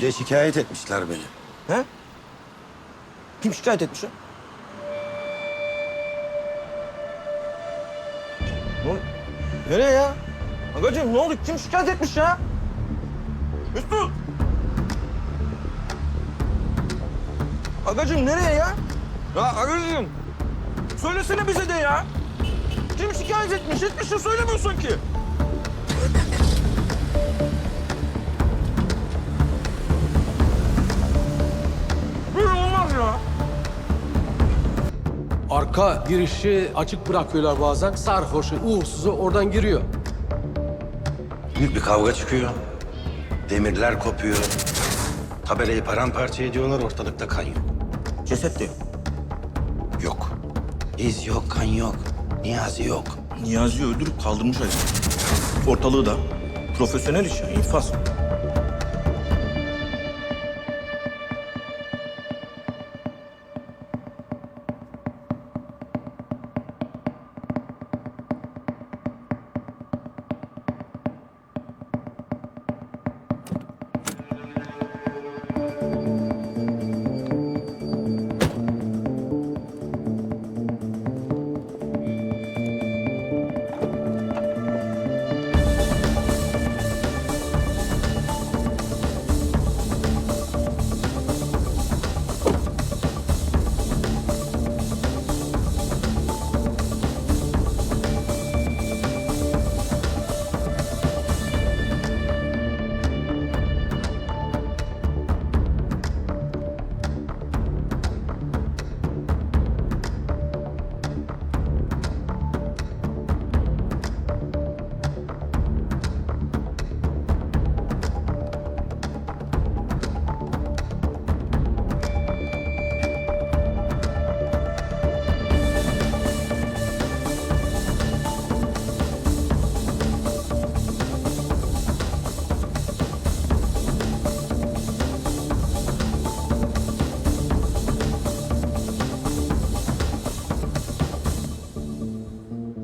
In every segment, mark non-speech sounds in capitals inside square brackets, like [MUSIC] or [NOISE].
De şikayet etmişler beni. He? Kim şikayet etmiş ol- Nereye ya? Agacığım ne oldu? Kim şikayet etmiş ya? Mesut! Agacığım nereye ya? Ya Agacığım! Söylesene bize de ya! Kim şikayet etmiş? Etmiş de söylemiyorsun ki. Arka girişi açık bırakıyorlar bazen. Sarhoşu, uğursuzu oradan giriyor. Büyük bir kavga çıkıyor. Demirler kopuyor. Tabelayı paramparça ediyorlar, ortalıkta kan yok. Ceset de yok. Yok. İz yok, kan yok. Niyazi yok. Niyazi'yi öldürüp kaldırmış herif. Ortalığı da profesyonel iş ya, infaz.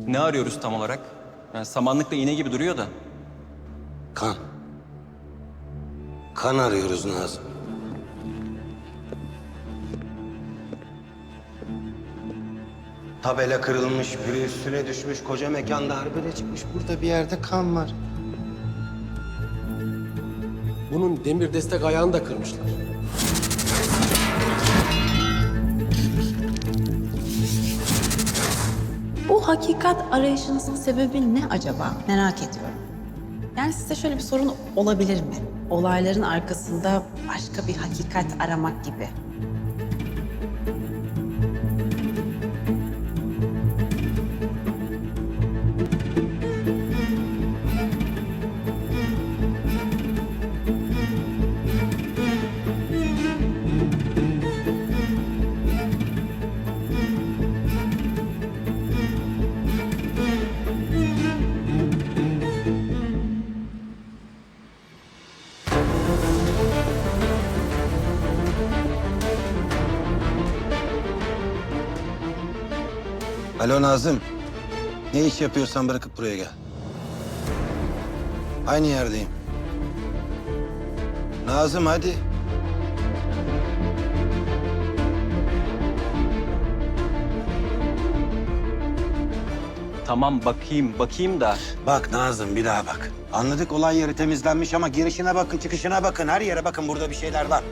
Ne arıyoruz tam olarak? Yani samanlıkla iğne gibi duruyor da. Kan. Kan arıyoruz Nazım. Tabela kırılmış, biri üstüne düşmüş, koca mekanda harbele çıkmış. Burada bir yerde kan var. Bunun demir destek ayağını da kırmışlar. Hakikat arayışınızın sebebi ne acaba? Merak ediyorum. Yani size şöyle bir sorun olabilir mi? Olayların arkasında başka bir hakikat aramak gibi. Alo Nazım. Ne iş yapıyorsan bırakıp buraya gel. Aynı yerdeyim. Nazım hadi. Tamam bakayım, bakayım da. Bak Nazım bir daha bak. Anladık olay yeri temizlenmiş ama girişine bakın, çıkışına bakın. Her yere bakın burada bir şeyler var.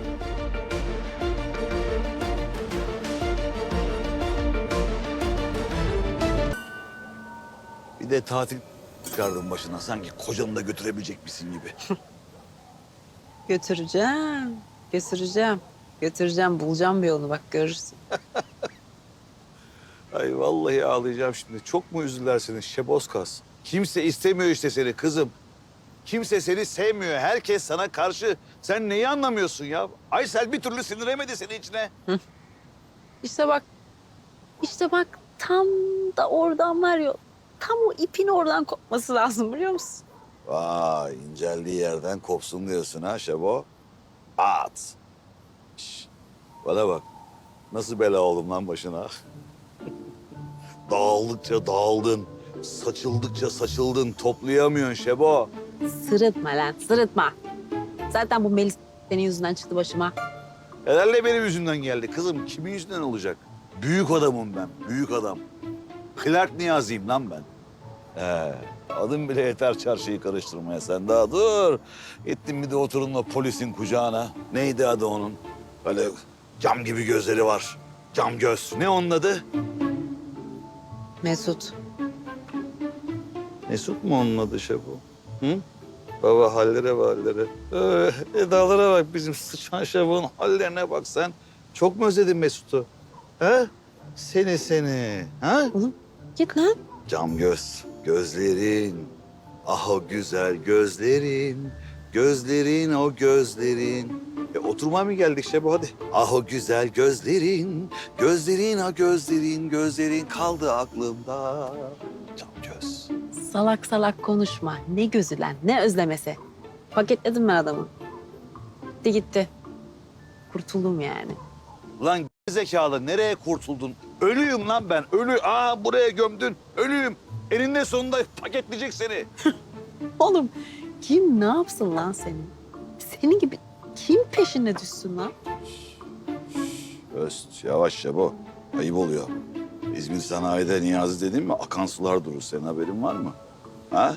De tatil çıkardım başına. Sanki kocanı da götürebilecekmişsin gibi. [LAUGHS] Götüreceğim, götüreceğim. Götüreceğim, bulacağım bir yolunu bak görürsün. [LAUGHS] Ay vallahi ağlayacağım şimdi. Çok mu üzdüler seni Şebozkaz? Kimse istemiyor işte seni kızım. Kimse seni sevmiyor. Herkes sana karşı. Sen neyi anlamıyorsun ya? Aysel bir türlü siniremedi seni içine. [LAUGHS] İşte bak, işte bak tam da oradan var ya, tam o ipin oradan kopması lazım biliyor musun? Vay inceldiği yerden kopsun diyorsun ha Şebo. At. Şş, bana bak. Nasıl bela oldum lan başına? [LAUGHS] Dağıldıkça dağıldın. Saçıldıkça saçıldın. Toplayamıyorsun Şebo. Sırıtma lan, sırıtma. Zaten bu Melis Senin yüzünden çıktı başıma. Herhalde benim yüzümden geldi. Kızım kimin yüzünden olacak? Büyük adamım ben, büyük adam. Clark Niyazi'yim lan ben. He, adım bile yeter çarşıyı karıştırmaya. Sen daha dur. Gittin bir de oturun o polisin kucağına. Neydi adı onun? Böyle cam gibi gözleri var. Cam göz. Ne onun adı? Mesut. Mesut mu onun adı Şebo? Hı? Baba hallere bak hallere. Ee, edalara bak bizim sıçan Şebo'nun hallerine bak sen. Çok mu özledin Mesut'u? He? Seni seni. Ha? Oğlum git lan. Cam göz, gözlerin. Ah o güzel gözlerin. Gözlerin o gözlerin. E, oturmaya mı geldik Şebo hadi. Ah o güzel gözlerin. Gözlerin o gözlerin. Gözlerin kaldı aklımda. Cam göz. Salak salak konuşma. Ne gözü lan ne özlemesi. Paketledim ben adamı. Gitti gitti. Kurtuldum yani. Lan zekalı nereye kurtuldun? Ölüyüm lan ben. Ölü. Aa buraya gömdün. Ölüyüm. Eninde sonunda paketleyecek seni. [LAUGHS] Oğlum kim ne yapsın lan senin? Senin gibi kim peşine düşsün lan? Öst yavaş ya bu. Ayıp oluyor. İzmir sanayide Niyazi dedim mi akan sular durur. Senin haberin var mı? Ha?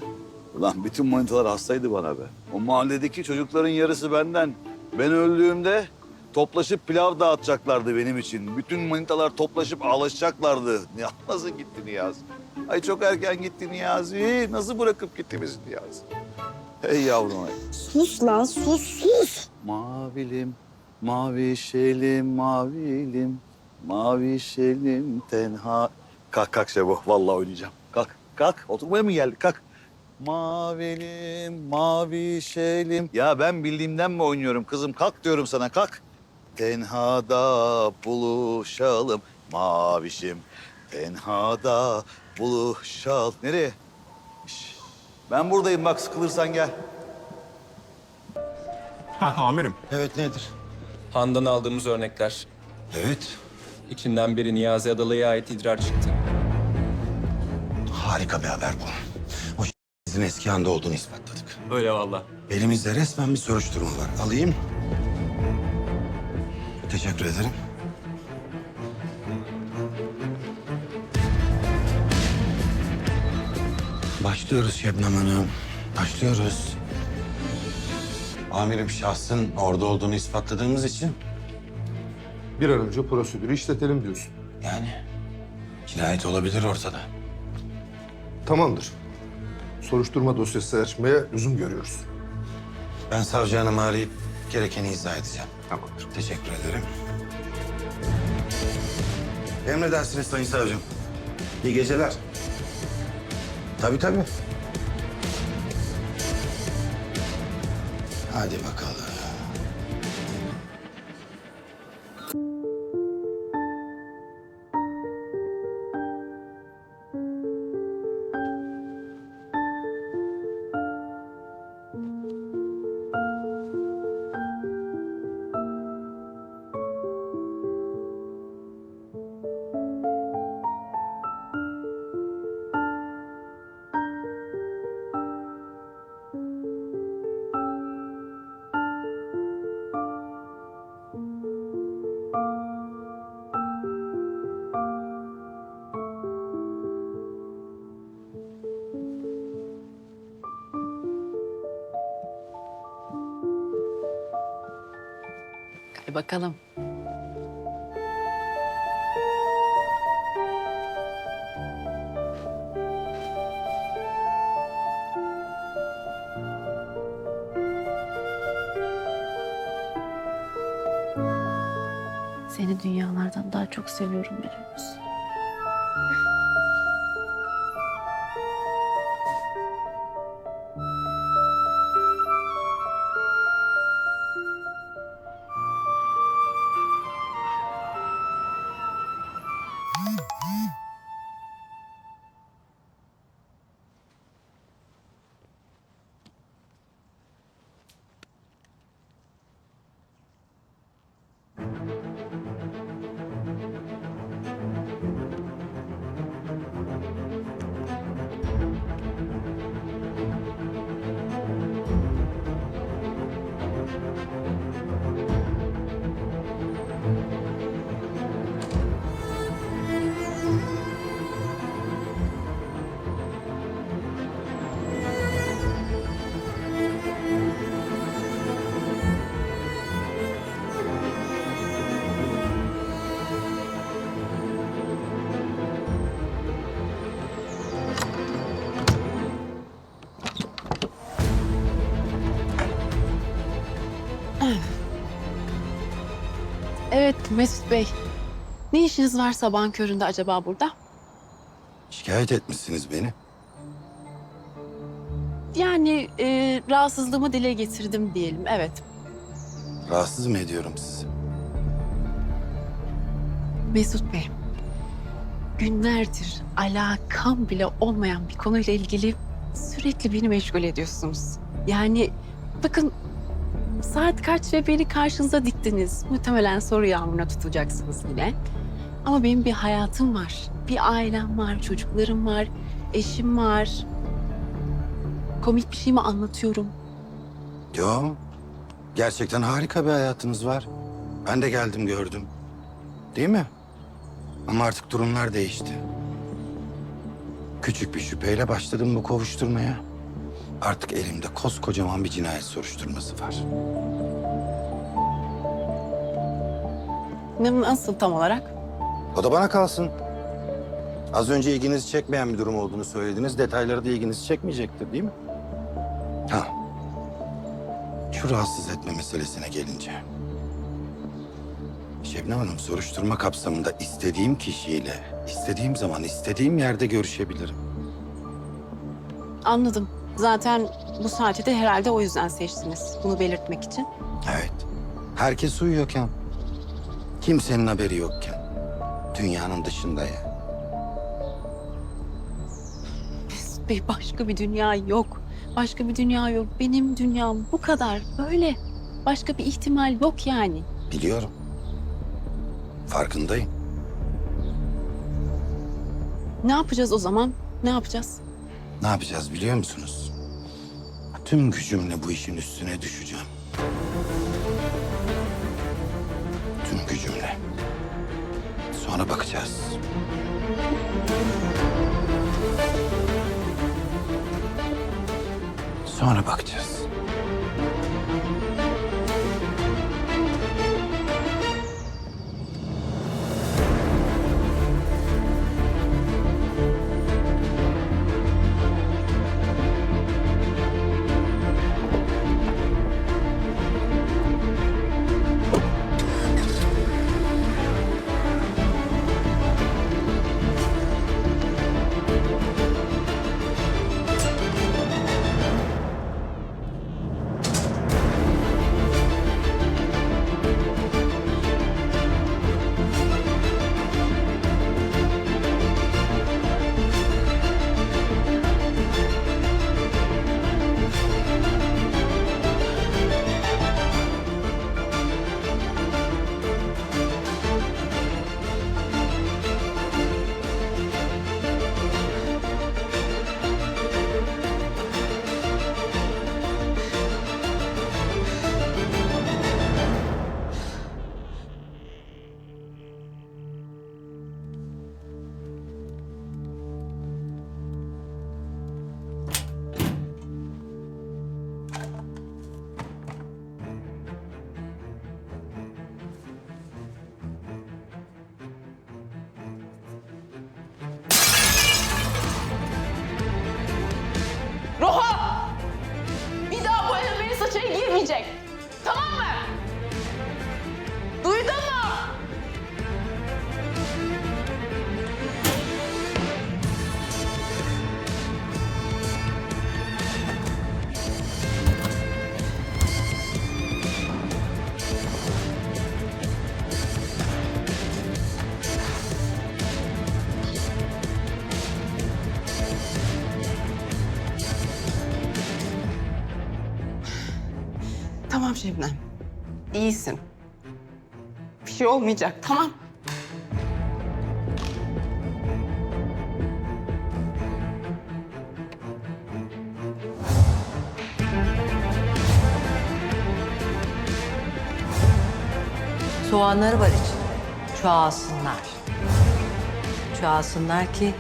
Ulan bütün manitalar hastaydı bana be. O mahalledeki çocukların yarısı benden. Ben öldüğümde toplaşıp pilav dağıtacaklardı benim için. Bütün manitalar toplaşıp ağlaşacaklardı. [LAUGHS] Ya nasıl gitti Niyazi? Ay çok erken gitti Niyazi. Nasıl bırakıp gitti bizi Niyazi? Hey yavrum ay. Sus lan sus sus. Mavilim, mavi şelim, mavilim, mavi şelim tenha. Kalk kalk Şebo, vallahi oynayacağım. Kalk, kalk. Oturmaya mı geldik? Kalk. Mavilim, mavi şelim. Ya ben bildiğimden mi oynuyorum kızım? Kalk diyorum sana, kalk. Tenhada buluşalım mavişim. Tenhada buluşalım. Nereye? Şş, Ben buradayım bak sıkılırsan gel. Ha amirim. Evet nedir? Handan aldığımız örnekler. Evet. İçinden biri Niyazi Adalı'ya ait idrar çıktı. Harika bir haber bu. O sizin eski anda olduğunu ispatladık. Öyle valla. Elimizde resmen bir soruşturma var. Alayım. Teşekkür ederim. Başlıyoruz Şebnem Hanım. Başlıyoruz. Amirim şahsın orada olduğunu ispatladığımız için Bir an önce prosedürü işletelim diyorsun. yani cinayet olabilir ortada. Tamamdır. Soruşturma dosyası açmaya lüzum görüyoruz. Ben savcı hanımı arayıp gerekeni izah edeceğim. Tamamdır. Teşekkür ederim. Emredersiniz Sayın Savcım. İyi geceler. Tabii tabii. Hadi bakalım. Bakalım. Seni dünyalardan daha çok seviyorum biliyor musun? Mesut Bey, ne işiniz var sabahın köründe acaba burada? Şikayet etmişsiniz beni. Yani e, rahatsızlığımı dile getirdim diyelim, evet. Rahatsız mı ediyorum sizi? Mesut Bey, günlerdir alakam bile olmayan bir konuyla ilgili sürekli beni meşgul ediyorsunuz. Yani bakın saat kaç ve beni karşınıza diktiniz. Muhtemelen soru yağmuruna tutacaksınız yine. Ama benim bir hayatım var, bir ailem var, çocuklarım var, eşim var. Komik bir şey mi anlatıyorum? Yo. Gerçekten harika bir hayatınız var. Ben de geldim gördüm. Değil mi? Ama artık durumlar değişti. Küçük bir şüpheyle başladım bu kovuşturmaya. Artık elimde koskocaman bir cinayet soruşturması var. Ne- Nasıl tam olarak? O da bana kalsın. Az önce ilginizi çekmeyen bir durum olduğunu söylediniz. Detayları da ilginizi çekmeyecektir değil mi? Ha. Şu rahatsız etme meselesine gelince. Şebnem Hanım soruşturma kapsamında istediğim kişiyle, istediğim zaman, istediğim yerde görüşebilirim. Anladım. Zaten bu saati de herhalde o yüzden seçtiniz. Bunu belirtmek için. Evet. Herkes uyuyorken, kimsenin haberi yokken, dünyanın dışında ya. Mesut Bey başka bir dünya yok. Başka bir dünya yok. Benim dünyam bu kadar. Böyle. Başka bir ihtimal yok yani. Biliyorum. Farkındayım. Ne yapacağız o zaman? Ne yapacağız? Ne yapacağız biliyor musunuz? Tüm gücümle bu işin üstüne düşeceğim. Tüm gücümle. Sonra bakacağız. Sonra bakacağız. İçeri Şebnem. İyisin. Bir şey olmayacak, tamam. Soğanları var içinde. Çoğalsınlar. Çoğalsınlar ki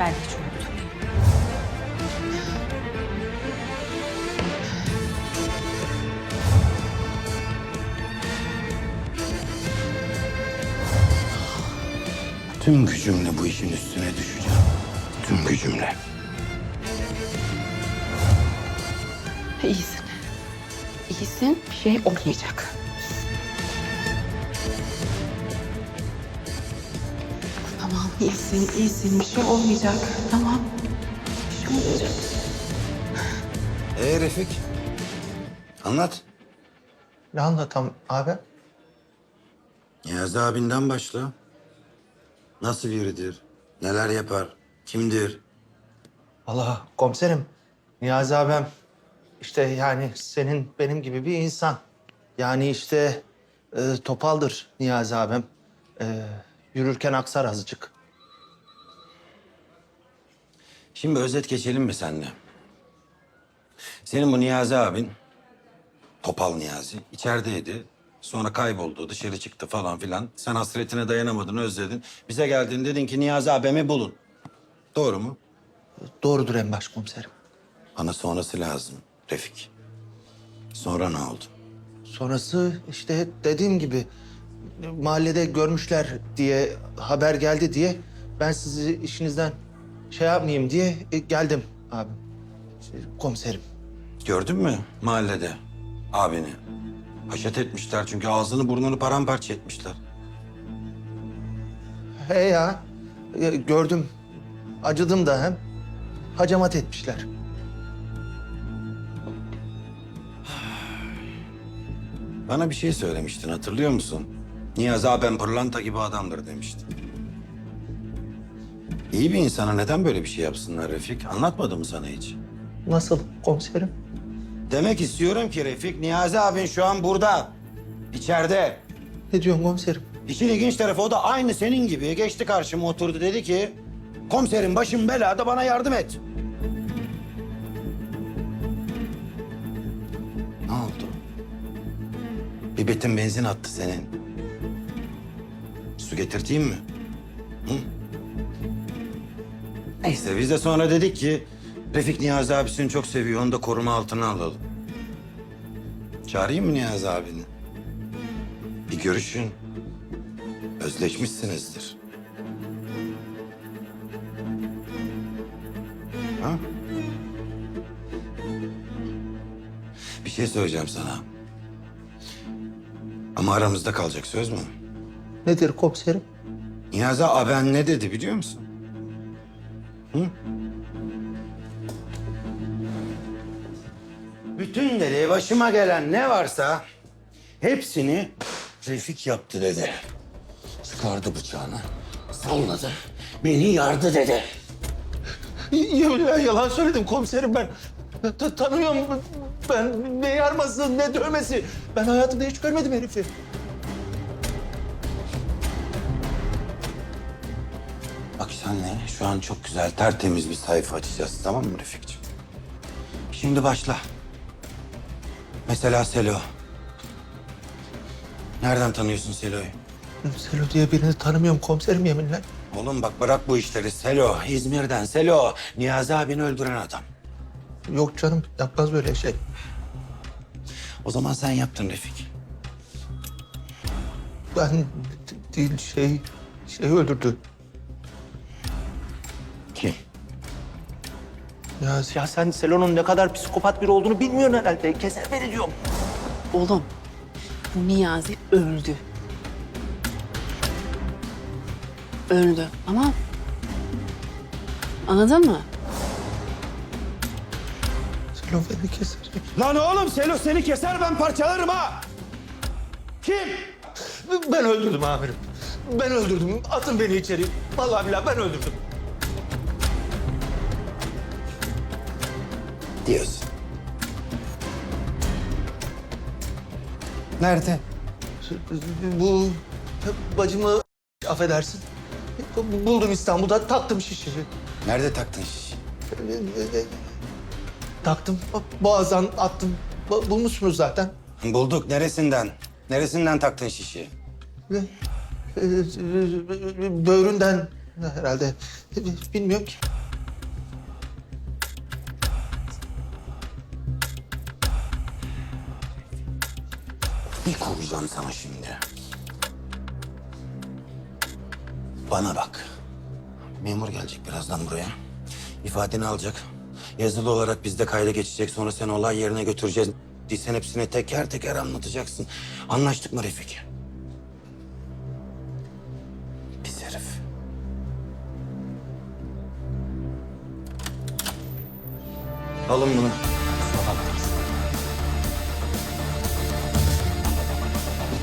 ben hiç unutmayayım. Tüm gücümle bu işin üstüne düşeceğim. Tüm gücümle. İyisin. İyisin, bir şey olmayacak. İyisin, iyisin. Bir şey olmayacak. Tamam. Bir şey olmayacak. Ee Refik? Anlat. Ne anlatam abi? Niyazi abinden başla. Nasıl biridir? Neler yapar? Kimdir? Valla komiserim, Niyazi abim işte yani senin benim gibi bir insan. Yani işte e, topaldır Niyazi abim. E, yürürken aksar azıcık. Şimdi özet geçelim mi seninle? Senin bu Niyazi abin, Topal Niyazi, içerideydi. Sonra kayboldu, dışarı çıktı falan filan. Sen hasretine dayanamadın, özledin. Bize geldin, dedin ki Niyazi abimi bulun. Doğru mu? Doğrudur en başkomiserim. Bana sonrası lazım Refik. Sonra ne oldu? Sonrası işte dediğim gibi mahallede görmüşler diye haber geldi diye ben sizi işinizden şey yapmayayım diye e, geldim abi. Şey, Komiserim. Gördün mü mahallede abini? Haşet etmişler çünkü ağzını burnunu paramparça etmişler. He ya e, gördüm. Acıdım da hem. Hacamat etmişler. Bana bir şey söylemiştin hatırlıyor musun? Niyazi abim pırlanta gibi adamdır demiştin. İyi bir insana neden böyle bir şey yapsınlar Refik? Anlatmadı mı sana hiç? Nasıl komiserim? Demek istiyorum ki Refik, Niyazi abin şu an burada. içeride. Ne diyorsun komiserim? İşin ilginç tarafı o da aynı senin gibi geçti karşıma oturdu dedi ki... ...komiserim başım belada bana yardım et. Ne oldu? Bir betin benzin attı senin. Su getirteyim mi? Hı? Neyse biz de sonra dedik ki... ...Refik Niyazi abisini çok seviyor onu da koruma altına alalım. Çağırayım mı Niyazi abini? Bir görüşün. Özleşmişsinizdir. Ha? Bir şey söyleyeceğim sana. Ama aramızda kalacak söz mü? Nedir komiserim? Niyazi aben ne dedi biliyor musun? Hı? Bütün dedi başıma gelen ne varsa hepsini Refik yaptı dedi. Çıkardı bıçağını, salladı, beni yardı dedi. Yeminle yalan söyledim komiserim ben. Ta- tanıyorum ben ne yarması ne dövmesi. Ben hayatımda hiç görmedim herifi. Bak senle şu an çok güzel, tertemiz bir sayfa açacağız tamam mı Refik'ciğim? Şimdi başla. Mesela Selo. Nereden tanıyorsun Selo'yu? Selo diye birini tanımıyorum komiserim yeminle. Oğlum bak bırak bu işleri. Selo, İzmir'den Selo. Niyazi abini öldüren adam. Yok canım yapmaz böyle şey. O zaman sen yaptın Refik. Ben değil şey şey öldürdü. Ya, ya sen Selo'nun ne kadar psikopat biri olduğunu bilmiyorsun herhalde. Keser beni diyorum. Oğlum, bu Niyazi öldü. Öldü. Ama anladın mı? Selo beni keser. Lan oğlum Selo seni keser ben parçalarım ha. Kim? Ben öldürdüm amirim. Ben öldürdüm. Atın beni içeri. Vallahi billahi ben öldürdüm. Diyorsun. Nerede? Bu bacımı affedersin. Buldum İstanbul'da taktım şişeyi. Nerede taktın şiş? Taktım boğazdan attım. Bu- Bulmuşsunuz zaten. Bulduk. Neresinden? Neresinden taktın şişi? Böğründen herhalde. Bilmiyorum ki. Bir koyacağım sana şimdi. Bana bak. Memur gelecek birazdan buraya. İfadeni alacak. Yazılı olarak bizde kayda geçecek. Sonra seni olay yerine götüreceğiz. Sen hepsini teker teker anlatacaksın. Anlaştık mı Refik? Pis herif. Alın bunu.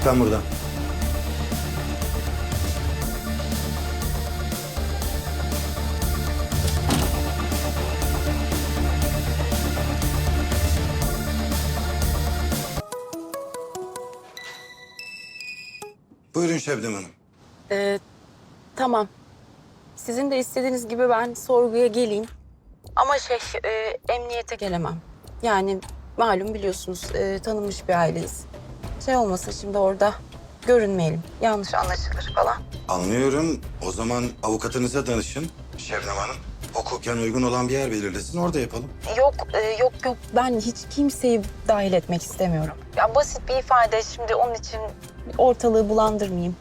Lan buradan. Buyurun Şebnem Hanım. Ee, tamam. Sizin de istediğiniz gibi ben sorguya geleyim. Ama şey, e, emniyete gelemem. Yani malum biliyorsunuz e, tanınmış bir aileyiz. Şey olmasın şimdi orada görünmeyelim. Yanlış anlaşılır falan. Anlıyorum. O zaman avukatınıza danışın Şebnem Hanım. Hukuken uygun olan bir yer belirlesin, orada yapalım. Yok, e, yok yok. Ben hiç kimseyi dahil etmek istemiyorum. Ya basit bir ifade şimdi onun için ortalığı bulandırmayayım.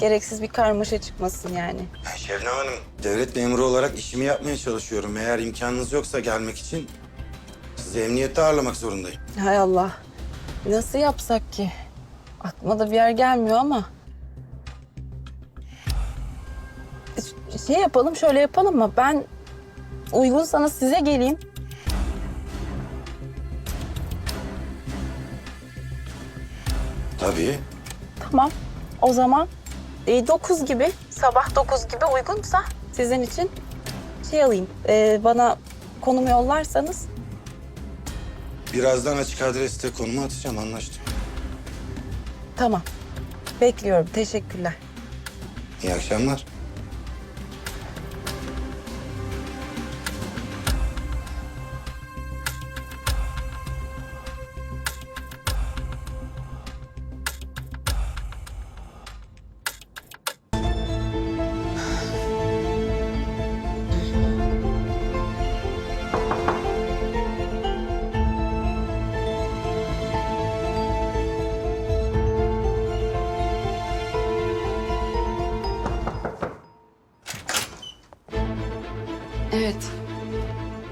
Gereksiz bir karmaşa çıkmasın yani. Ben Şebnem Hanım, devlet memuru olarak işimi yapmaya çalışıyorum. Eğer imkanınız yoksa gelmek için sizi emniyette ağırlamak zorundayım. Hay Allah. Nasıl yapsak ki? Aklıma da bir yer gelmiyor ama. Ş- Şey yapalım, şöyle yapalım mı? Ben uygunsanız size geleyim. Tabii. Tamam. O zaman e, 9 gibi, sabah 9 gibi uygunsa sizin için şey alayım. e, bana konumu yollarsanız Birazdan açık adreste konumu atacağım, anlaştık. Tamam. Bekliyorum. Teşekkürler. İyi akşamlar.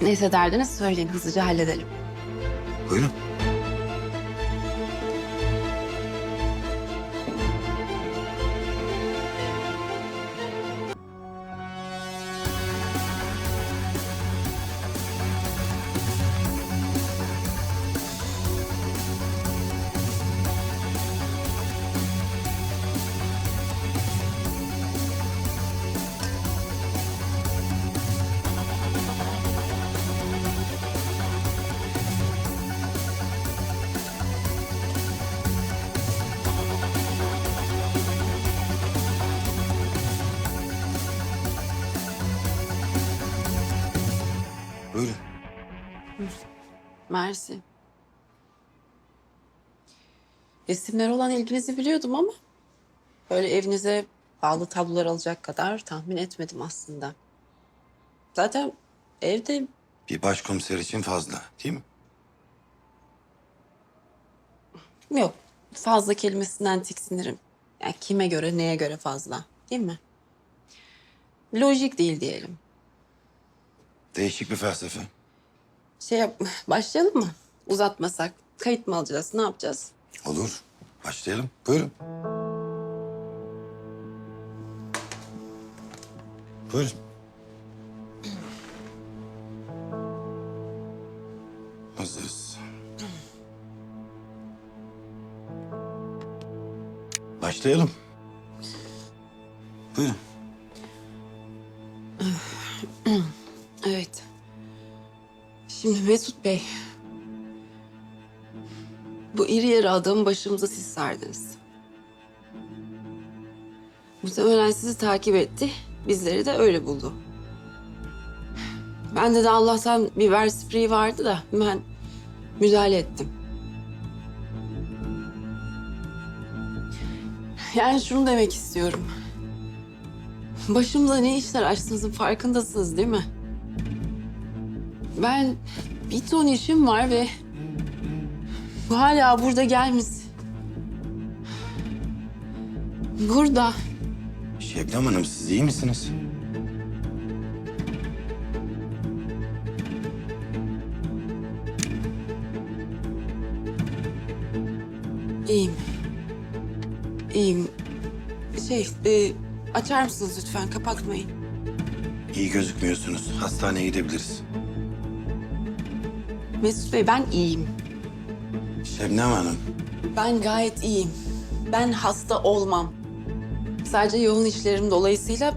Neyse derdiniz söyleyin. Hızlıca halledelim. Buyurun. Mersi. Resimler olan ilginizi biliyordum ama... ...böyle evinize pahalı tablolar alacak kadar tahmin etmedim aslında. Zaten evde Bir başkomiser için fazla, değil mi? yok. Fazla kelimesinden tiksinirim. Yani kime göre, neye göre fazla. Değil mi? Lojik değil diyelim. Değişik bir felsefe. Şey yap, [SIGHS] başlayalım mı? Uzatmasak. Kayıt mı alacağız? Ne yapacağız? Olur. Başlayalım. Buyurun. Buyurun. Hazırız. Başlayalım. Buyurun. Şimdi Mesut Bey. Bu iri yarı adamı başımıza siz sardınız. Muhtemelen sizi takip etti. Bizleri de öyle buldu. Bende de Allah'tan biber spreyi vardı da ben müdahale ettim. Yani şunu demek istiyorum. Başımıza ne işler açtığınızın farkındasınız değil mi? Ben bir ton işim var ve bu hala burada gelmiş. Burada. Şebnem Hanım siz iyi misiniz? İyiyim. İyiyim. Şey, e, açar mısınız lütfen? Kapatmayın. İyi gözükmüyorsunuz. Hastaneye gidebiliriz. Mesut Bey ben iyiyim. Şebnem Hanım. Ben gayet iyiyim. Ben hasta olmam. Sadece yoğun işlerim dolayısıyla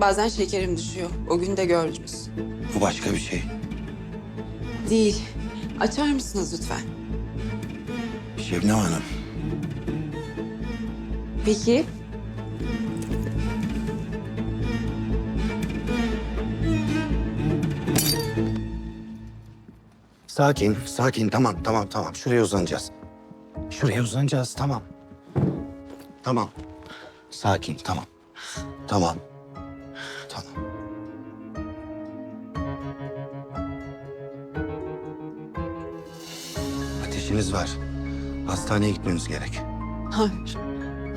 bazen şekerim düşüyor. O gün de gördünüz. Bu başka bir şey. Değil. Açar mısınız lütfen? Şebnem Hanım. Peki. Sakin, sakin. Tamam, tamam, tamam. Şuraya uzanacağız. Şuraya uzanacağız, tamam. Tamam. Sakin, tamam. Tamam. Tamam. Ateşiniz var. Hastaneye gitmemiz gerek. Hayır.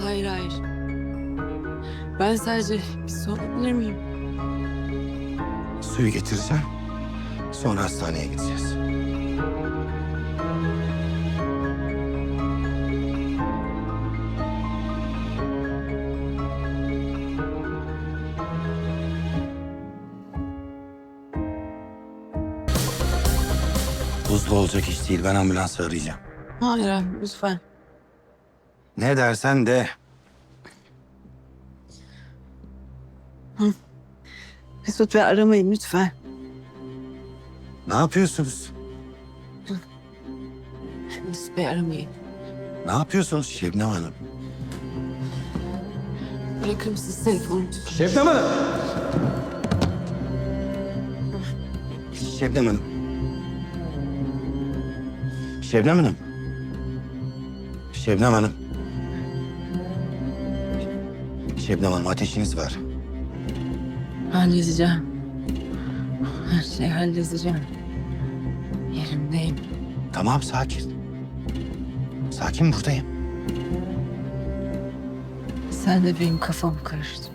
Hayır, hayır. Ben sadece bir su alabilir miyim? Suyu getireceğim. Sonra hastaneye gideceğiz. Olacak iş değil. Ben ambulansı arayacağım. Hayır, lütfen. Ne dersen de. Mesut Bey aramayın lütfen. Ne yapıyorsunuz? Mesut Bey aramayın. Ne yapıyorsunuz Şebnem Hanım? Bırakır mısınız telefonu? Şebnem Hanım. Şebnem Hanım. Şebnem Hanım. Şebnem Hanım. Şebnem Hanım ateşiniz var. Halledeceğim. Her şeyi halledeceğim. Yerimdeyim. Tamam sakin. Sakin buradayım. Sen de benim kafamı karıştırdın.